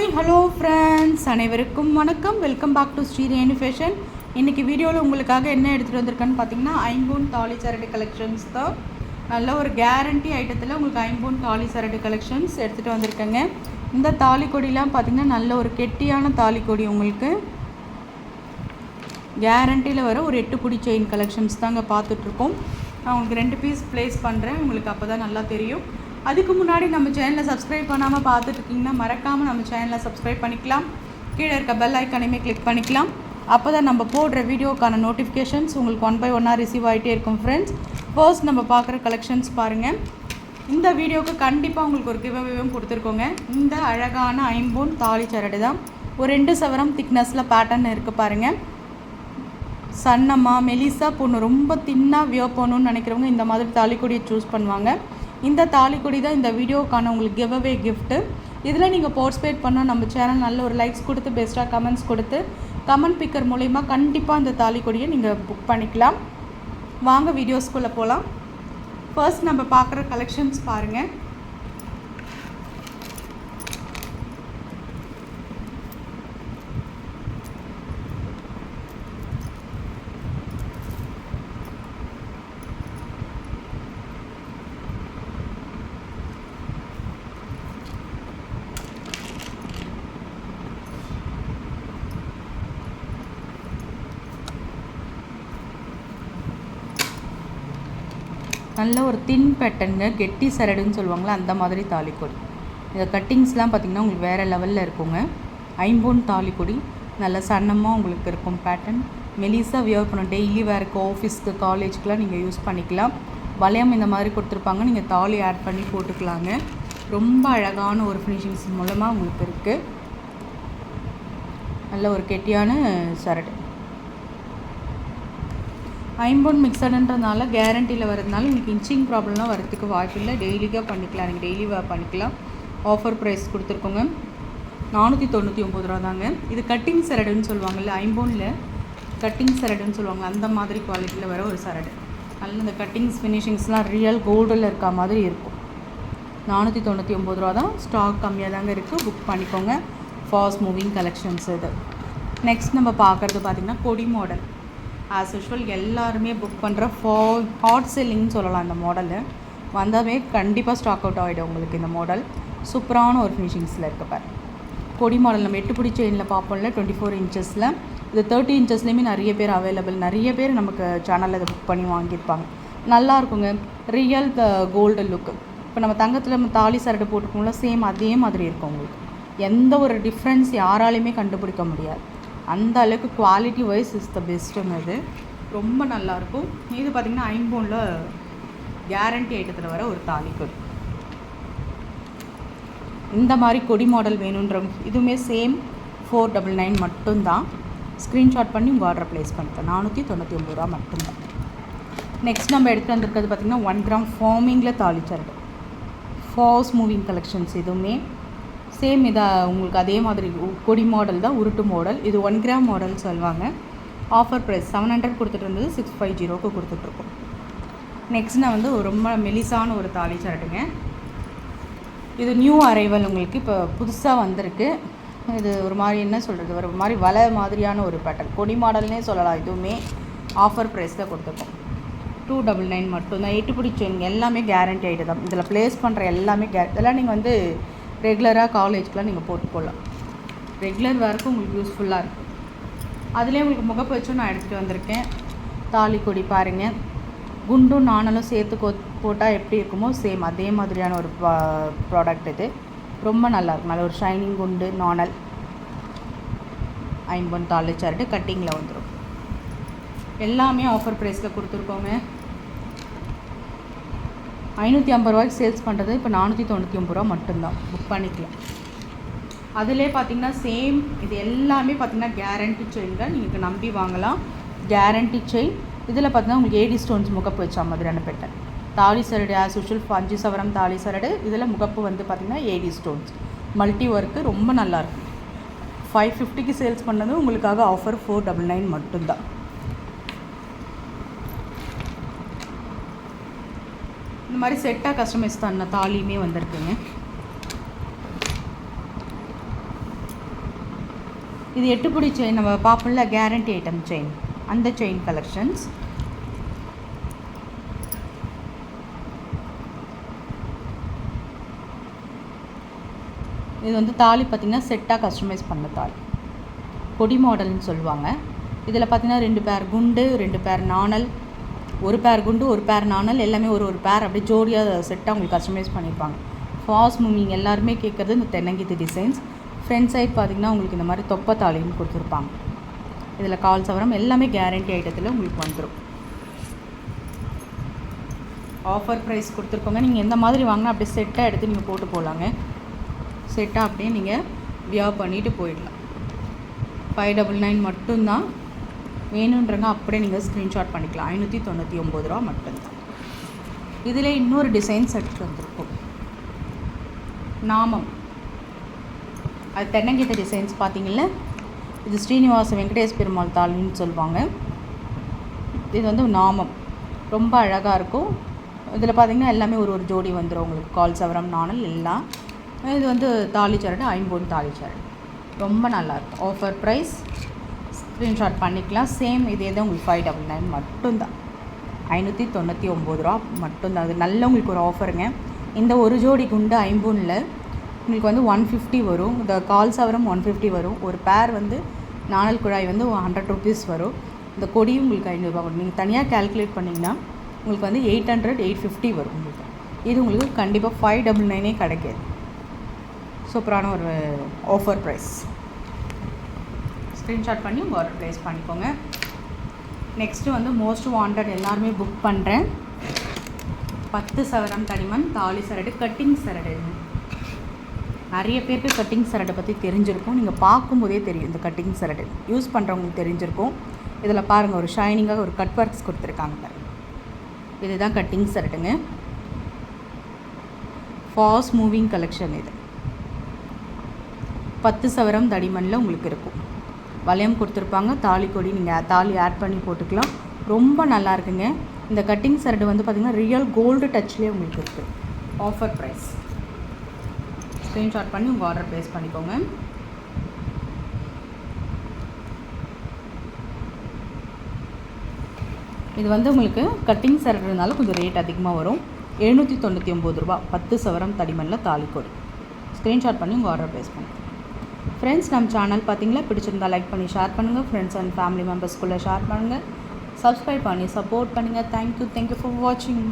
Hi hello friends அனைவருக்கும் வணக்கம். Welcome back to Sri Renu fashion இன்றைக்கி வீடியோவில் உங்களுக்காக என்ன எடுத்துகிட்டு வந்திருக்கேன்னு பார்த்தீங்கன்னா ஐம்பூன் தாலி சரடு கலெக்ஷன்ஸ் தான். நல்ல ஒரு கேரண்டி ஐட்டத்தில் உங்களுக்கு ஐம்பூன் தாலி சரடு கலெக்ஷன்ஸ் எடுத்துகிட்டு வந்திருக்கேங்க. இந்த தாலி கொடிலாம் பார்த்தீங்கன்னா நல்ல ஒரு கெட்டியான தாலி கொடி உங்களுக்கு. கேரண்டியில் வர ஒரு எட்டு குடி செயின் கலெக்ஷன்ஸ் தாங்க பார்த்துட்ருக்கோம் நான் உங்களுக்கு ரெண்டு பீஸ் ப்ளேஸ் பண்ணுறேன் உங்களுக்கு அப்போ தான் நல்லா தெரியும். அதுக்கு முன்னாடி நம்ம சேனலை சப்ஸ்கிரைப் பண்ணாமல் பார்த்துட்ருக்கீங்கன்னா மறக்காமல் நம்ம சேனலை சப்ஸ்கிரைப் பண்ணிக்கலாம். கீழே இருக்க பெல் ஐக்கானையுமே கிளிக் பண்ணிக்கலாம். அப்போ தான் நம்ம போடுற வீடியோக்கான நோட்டிஃபிகேஷன்ஸ் உங்களுக்கு ஒன் பை ஒன்னாக ரிசீவ் ஆகிட்டே இருக்கும் ஃப்ரெண்ட்ஸ் ஃபர்ஸ்ட் நம்ம பார்க்குற கலெக்ஷன்ஸ் பாருங்கள் இந்த வீடியோவுக்கு கண்டிப்பாக உங்களுக்கு ஒரு கிவ்அவேவும் கொடுத்துருக்கோங்க. இந்த அழகான ஐம்போன் தாலி சரடு தான். ஒரு ரெண்டு சவரம் திக்னஸில் பேட்டர்ன் இருக்குது பாருங்கள் சன்னமாக மெலிசா பொண்ணு ரொம்ப தின்னாக வியர் போகணுன்னு நினைக்கிறவங்க இந்த மாதிரி தாலிக்கொடியை சூஸ் பண்ணுவாங்க. இந்த தாலிக்கொடி தான் இந்த வீடியோக்கான உங்களுக்கு கிவ் அவே கிஃப்ட்டு இதில் நீங்கள் பார்ட்டிசிபேட் பண்ணால் நம்ம சேனல் நல்ல ஒரு லைக்ஸ் கொடுத்து பெஸ்ட்டாக கமெண்ட்ஸ் கொடுத்து கமெண்ட் பிக்கர் மூலிமா கண்டிப்பாக இந்த தாலிக்கொடியை நீங்கள் புக் பண்ணிக்கலாம். வாங்க வீடியோஸ்குள்ளே போகலாம் ஃபர்ஸ்ட் நம்ம பார்க்குற கலெக்ஷன்ஸ் பாருங்கள் நல்ல ஒரு தின் பேட்டர்னுங்க கெட்டி சரடுன்னு சொல்லுவாங்களே அந்த மாதிரி தாலிக்கொடி. இந்த கட்டிங்ஸ்லாம் பார்த்திங்கன்னா உங்களுக்கு வேறு லெவலில் இருக்குங்க. ஐம்பொன் தாலிக்கொடி நல்ல சன்னமாக உங்களுக்கு இருக்கும் பேட்டர்ன் மெலிசாக வியர் பண்ணும் டெய்லி வேறுக்கு ஆஃபீஸ்க்கு காலேஜுக்கெலாம் நீங்கள் யூஸ் பண்ணிக்கலாம். வளையம் இந்த மாதிரி கொடுத்துருப்பாங்க. நீங்கள் தாலி ஆட் பண்ணி போட்டுக்கலாங்க. ரொம்ப அழகான ஒரு ஃபினிஷிங்ஸ் மூலமாக உங்களுக்கு இருக்குது நல்ல ஒரு கெட்டியான சரடு. ஐம்பொன் மிக்சடுன்றதுனால கேரண்டியில் வரதுனால உங்களுக்கு இன்ச்சிங் ப்ராப்ளம்லாம் வரதுக்கு வாய்ப்பு இல்லை டெய்லிக்காக பண்ணிக்கலாம். நீங்கள் டெய்லி பண்ணிக்கலாம். ஆஃபர் ப்ரைஸ் கொடுத்துருக்கோங்க. நானூற்றி தொண்ணூற்றி ஒம்பது ரூபா தாங்க இது கட்டிங் சரடுன்னு சொல்லுவாங்கல்ல ஐம்பொனில் கட்டிங் சரடுன்னு சொல்லுவாங்க. அந்த மாதிரி குவாலிட்டியில் வர ஒரு சரடு. நல்ல இந்த கட்டிங்ஸ் ஃபினிஷிங்ஸ்லாம் ரியல் கோல்டில் இருக்க மாதிரி இருக்கும். நானூற்றி தொண்ணூற்றி ஒம்பது ரூபா தான் ஸ்டாக் கம்மியாக தாங்க இருக்குது புக் பண்ணிக்கோங்க. ஃபாஸ்ட் மூவிங் கலெக்ஷன்ஸ் இது. நெக்ஸ்ட் நம்ம பார்க்குறது பார்த்திங்கன்னா கொடி மாடல் ஆஸ் யூஷுவல் எல்லாருமே புக் பண்ணுற ஃபா ஹாட் செல்லிங்னு சொல்லலாம் இந்த மாடலு வந்தாவே கண்டிப்பாக ஸ்டாக் அவுட் ஆகிடும் உங்களுக்கு இந்த மாடல் சூப்பரான ஒரு ஃபினிஷிங்ஸில் இருக்க கொடி மாடல் நம்ம எட்டு பிடி செயினில் பார்ப்போம்ல டுவெண்ட்டி ஃபோர் இன்ச்சஸில் இது தேர்ட்டி இன்ச்சஸ்லேயுமே நிறைய பேர் அவைலபிள் நிறைய பேர் நமக்கு சேனலில் இதை புக் பண்ணி வாங்கியிருப்பாங்க. நல்லா இருக்குங்க. ரியல் த கோல்டு லுக்கு இப்போ நம்ம தங்கத்தில் நம்ம தாலி சரடு போட்டுக்கோங்களா சேம் அதே மாதிரி இருக்கும் உங்களுக்கு. எந்த ஒரு டிஃப்ரென்ஸ் யாராலையுமே கண்டுபிடிக்க முடியாது. அந்த அளவுக்கு குவாலிட்டி வைஸ் இஸ் த பெஸ்ட்டுங்க இது ரொம்ப நல்லாயிருக்கும் இது பார்த்திங்கன்னா ஐம்போனில் கேரண்டி ஐட்டத்தில் வர ஒரு தாலி கொடி இந்த மாதிரி கொடி மாடல் வேணுன்றவங்க இதுவுமே சேம் ஃபோர் டபுள் நைன் மட்டும்தான். ஸ்க்ரீன்ஷாட் பண்ணி உங்கள் ஆர்டர் ப்ளேஸ் பண்ணிட்டேன் நானூற்றி தொண்ணூற்றி ஒம்பது ரூபா மட்டும்தான். நெக்ஸ்ட் நம்ம எடுத்துகிட்டு வந்திருக்கிறது பார்த்திங்கன்னா ஒன் கிராம் ஃபார்மிங்கில் தாலி சரடு ஃபாஸ் மூவிங் கலெக்ஷன்ஸ் இதுவுமே சேம் இதாக உங்களுக்கு அதே மாதிரி கொடி மாடல் தான் உருட்டு மாடல் இது ஒன் கிராம் மாடல் சொல்லுவாங்க. ஆஃபர் ப்ரைஸ் செவன் ஹண்ட்ரட் கொடுத்துட்டு இருந்தது சிக்ஸ் ஃபைவ் ஜீரோக்கு கொடுத்துட்ருக்கோம் நெக்ஸ்ட் நான் வந்து ரொம்ப மெலிசான ஒரு தாலி சரட்டுங்க இது நியூ அரைவல் உங்களுக்கு இப்போ புதுசாக வந்திருக்கு. இது ஒரு மாதிரி என்ன சொல்கிறது ஒரு மாதிரி வலை மாதிரியான ஒரு பேட்டர்ன் கொடி மாடல்னே சொல்லலாம் இதுவுமே ஆஃபர் ப்ரைஸில் கொடுத்துருக்கோம். டூ டபுள் நைன் மட்டும்தான். எட்டு பிடிச்சவங்க எல்லாமே கேரண்டி ஆகிட்டு தான் இதில் ப்ளேஸ் பண்ணுற எல்லாமே கே இதெல்லாம் நீங்கள் வந்து ரெகுலராக காலேஜ்க்கெலாம் நீங்கள் போட்டு போடலாம். ரெகுலர் வேர்க்கு உங்களுக்கு யூஸ்ஃபுல்லாக இருக்கும். அதுலேயே உங்களுக்கு முகப்பு வச்சும் நான் எடுத்துகிட்டு வந்திருக்கேன். தாலி கொடி பாருங்கள் குண்டும் நாணலும் சேர்த்து கொ போட்டால் எப்படி இருக்குமோ சேம் அதே மாதிரியான ஒரு ப்ராடக்ட் இது. ரொம்ப நல்லாயிருக்கும் நல்ல ஒரு ஷைனிங் குண்டு நாணல். ஐம்பொன் தாலி சரட்டு கட்டிங்கில் வந்துடும் எல்லாமே ஆஃபர் ப்ரைஸில் கொடுத்துருக்கோங்க ஐநூற்றி ஐம்பது ரூபாய்க்கு சேல்ஸ் பண்ணுறது இப்போ நானூற்றி தொண்ணூற்றி ஒம்பது ரூபா மட்டும்தான். புக் பண்ணிக்கலாம். அதிலே பார்த்தீங்கன்னா சேம் இது எல்லாமே பார்த்திங்கன்னா கேரண்டி செயின் தான். நீங்கள் நம்பி வாங்கலாம். கேரண்டி செயின் இதில் பார்த்தீங்கன்னா உங்களுக்கு ஏடி ஸ்டோன்ஸ் முகப்பு வச்சா மாதிரியான பெட்டை. தாலி சரடு ஆஸ் யூஷுவல் பஞ்சு சவரம் தாலி சரடு இதில் முகப்பு வந்து பார்த்திங்கன்னா ஏடி ஸ்டோன்ஸ் மல்டி ஒர்க்கு ரொம்ப நல்லாயிருக்கும் ஃபைவ் ஃபிஃப்டிக்கு சேல்ஸ் பண்ணது உங்களுக்காக ஆஃபர் ஃபோர் டபுள் நைன் மட்டும்தான். இந்த மாதிரி செட்டாக கஸ்டமைஸ் தான தாலியுமே வந்திருக்குங்க. இது எட்டுப்புடி செயின் நம்ம பார்ப்போம்ல கேரண்டி ஐட்டம் செயின் அந்த செயின் கலெக்ஷன்ஸ் இது வந்து தாலி பார்த்திங்கன்னா செட்டாக கஸ்டமைஸ் பண்ண தாலி. கொடி மாடல்னு சொல்லுவாங்க. இதில் பார்த்திங்கன்னா ரெண்டு பேர் குண்டு ரெண்டு பேர் நாணல் ஒரு பேர் குண்டு ஒரு பேர் நாணல் எல்லாமே ஒரு ஒரு பேர் அப்படியே ஜோடியாக செட்டாக உங்களுக்கு கஸ்டமைஸ் பண்ணியிருப்பாங்க. ஃபாஸ்ட் மூவிங் எல்லாருமே கேட்குறது இந்த தென்னங்கீத்து டிசைன்ஸ் ஃப்ரண்ட் சைட் பார்த்திங்கன்னா உங்களுக்கு இந்த மாதிரி தொப்பை தாலின்னு கொடுத்துருப்பாங்க. இதில் கால் சவரம் எல்லாமே கேரண்டி ஐட்டத்தில் உங்களுக்கு வந்துடும் ஆஃபர் ப்ரைஸ் கொடுத்துருக்கோங்க. நீங்கள் எந்த மாதிரி வாங்கினா அப்படியே செட்டாக எடுத்து நீங்கள் போட்டு போகலாங்க செட்டாக அப்படியே நீங்கள் வியா பண்ணிவிட்டு போயிடலாம். ஃபைவ் டபுள் நைன் மட்டும்தான். வேணுன்றங்க அப்படியே நீங்கள் ஸ்க்ரீன்ஷாட் பண்ணிக்கலாம். ஐநூற்றி தொண்ணூற்றி ஒம்பது ரூபா மட்டும்தான். இதில் இன்னொரு டிசைன் செட் வந்திருக்கும். நாமம். அது தென்னங்கீத்த டிசைன்ஸ் பார்த்தீங்கள இது ஸ்ரீனிவாச வெங்கடேஷ் பெருமாள் தாள்னு சொல்லுவாங்க. இது வந்து நாமம். ரொம்ப அழகாக இருக்கும். இதில் பார்த்தீங்கன்னா எல்லாமே ஒரு ஒரு ஜோடி வந்துடும் உங்களுக்கு கால் சவரம் நாணல் எல்லாம். இது வந்து தாலி சரடு ஐம்பொன் தாலி சரடு. ரொம்ப நல்லாயிருக்கும் ஆஃபர் ப்ரைஸ் ஸ்க்ரீன்ஷாட் பண்ணிக்கலாம். சேம் இதே தான் உங்களுக்கு ஃபைவ் டபுள் நைன் மட்டும்தான். ஐநூற்றி தொண்ணூற்றி ஒம்பது ரூபா மட்டும்தான். அது நல்ல உங்களுக்கு ஒரு ஆஃபருங்க இந்த ஒரு ஜோடி குண்டு ஐம்பூனில் உங்களுக்கு வந்து ஒன் ஃபிஃப்டி வரும். இந்த கால் சவரம் ஒன் ஃபிஃப்டி வரும். ஒரு பேர் வந்து நாணல் குழாய் வந்து ஹண்ட்ரட் ருபீஸ் வரும். இந்த கொடியும் உங்களுக்கு ஐநூறுரூபா வரும். நீங்கள் தனியாக கேல்குலேட் பண்ணிங்கன்னா உங்களுக்கு வந்து எயிட் ஹண்ட்ரட் எயிட் ஃபிஃப்டி வரும் உங்களுக்கு. இது உங்களுக்கு கண்டிப்பாக ஃபைவ் டபுள் நைனே கிடைக்காது. சூப்பரான ஒரு ஆஃபர் ப்ரைஸ் ஸ்க்ரீன்ஷாட் பண்ணி உங்கள் ஆர்டர் ப்ளேஸ் பண்ணிக்கோங்க. நெக்ஸ்ட்டு வந்து மோஸ்ட் வாண்டட் எல்லாருமே புக் பண்ணுறேன் பத்து சவரம் தடிமன் தாலி சரடு கட்டிங் சரடு. நிறைய பேருக்கு கட்டிங் சரடை பற்றி தெரிஞ்சிருக்கும். நீங்கள் பார்க்கும்போதே தெரியும் இந்த கட்டிங் சரடு. யூஸ் பண்ணுறவங்களுக்கு தெரிஞ்சிருக்கும். இதில் பாருங்கள் ஒரு ஷைனிங்காக ஒரு கட் ஒர்க்ஸ் கொடுத்துருக்காங்க இதுதான் கட்டிங் சரடுங்க. ஃபாஸ்ட் மூவிங் கலெக்ஷன் இது. பத்து சவரம் தடிமனில் உங்களுக்கு இருக்கும். வளையம் கொடுத்துருப்பாங்க. தாலி கொடி நீங்கள் தாலி ஆட் பண்ணி போட்டுக்கலாம். ரொம்ப நல்லா இருக்குங்க. இந்த கட்டிங் சரடு வந்து பார்த்திங்கன்னா ரியல் கோல்டு டச்லேயே உங்களுக்கு இருக்குது ஆஃபர் ப்ரைஸ் ஸ்க்ரீன்ஷாட் பண்ணி உங்கள் ஆர்டர் ப்ளேஸ் பண்ணிக்கோங்க. இது வந்து உங்களுக்கு கட்டிங் சரடுனால கொஞ்சம் ரேட் அதிகமாக வரும். எழுநூற்றி தொண்ணூற்றி ஒம்பது ரூபா பத்து சவரம் தடிமனில் தாலிக்கோடு ஸ்க்ரீன்ஷாட் பண்ணி உங்கள் ஆர்டர் ப்ளேஸ் பண்ணுங்கள் ஃப்ரெண்ட்ஸ் நம்ம சேனல் பார்த்தீங்களா பிடிச்சிருந்தா லைக் பண்ணி ஷேர் பண்ணுங்கள் ஃப்ரெண்ட்ஸ் அண்ட் ஃபேமிலி மெம்பர்ஸ்குள்ளே ஷேர் பண்ணுங்கள் சப்ஸ்கிரைப் பண்ணி சப்போர்ட் பண்ணுங்கள் thank you thank you for வாட்சிங்